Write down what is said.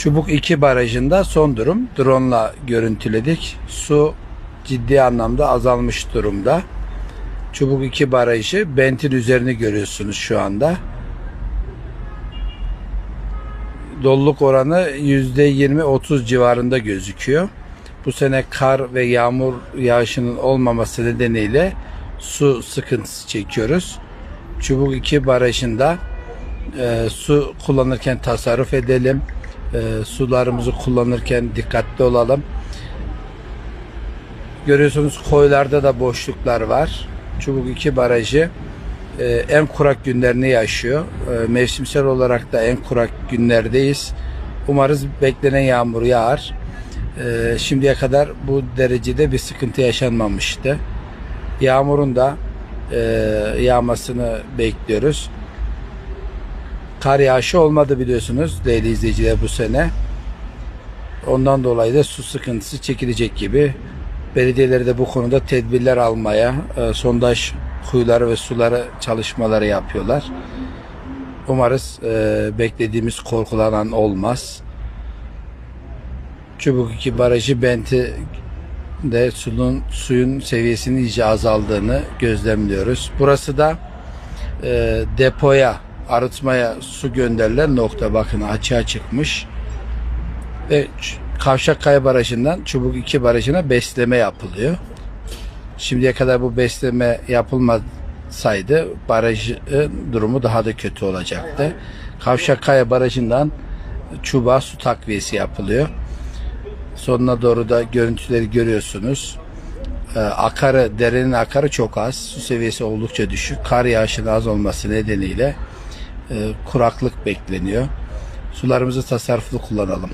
Çubuk 2 barajında son durum. Drone'la görüntüledik. Su ciddi anlamda azalmış durumda. Çubuk 2 barajı Bent'in üzerini görüyorsunuz şu anda. Doluluk oranı %20-30 civarında gözüküyor. Bu sene kar ve yağmur yağışının olmaması nedeniyle su sıkıntısı çekiyoruz. Çubuk 2 barajında e, su kullanırken tasarruf edelim. E, sularımızı kullanırken dikkatli olalım. Görüyorsunuz koylarda da boşluklar var. Çubuk 2 barajı e, en kurak günlerini yaşıyor. E, mevsimsel olarak da en kurak günlerdeyiz. Umarız beklenen yağmur yağar. E, şimdiye kadar bu derecede bir sıkıntı yaşanmamıştı. Yağmurun da e, yağmasını bekliyoruz. Kar yağışı olmadı biliyorsunuz değerli izleyiciler bu sene. Ondan dolayı da su sıkıntısı çekilecek gibi. Belediyeleri de bu konuda tedbirler almaya, e, sondaj kuyuları ve suları çalışmaları yapıyorlar. Umarız e, beklediğimiz korkulanan olmaz. Çubuk 2 barajı benti de suyun, suyun seviyesinin iyice azaldığını gözlemliyoruz. Burası da e, depoya, arıtmaya su gönderilen nokta bakın açığa çıkmış. Ve Kavşakkaya Barajı'ndan Çubuk 2 Barajı'na besleme yapılıyor. Şimdiye kadar bu besleme yapılmasaydı barajın durumu daha da kötü olacaktı. Kavşakkaya Barajı'ndan çubuğa su takviyesi yapılıyor. Sonuna doğru da görüntüleri görüyorsunuz. Ee, akarı, derenin akarı çok az. Su seviyesi oldukça düşük. Kar yağışının az olması nedeniyle kuraklık bekleniyor. Sularımızı tasarruflu kullanalım.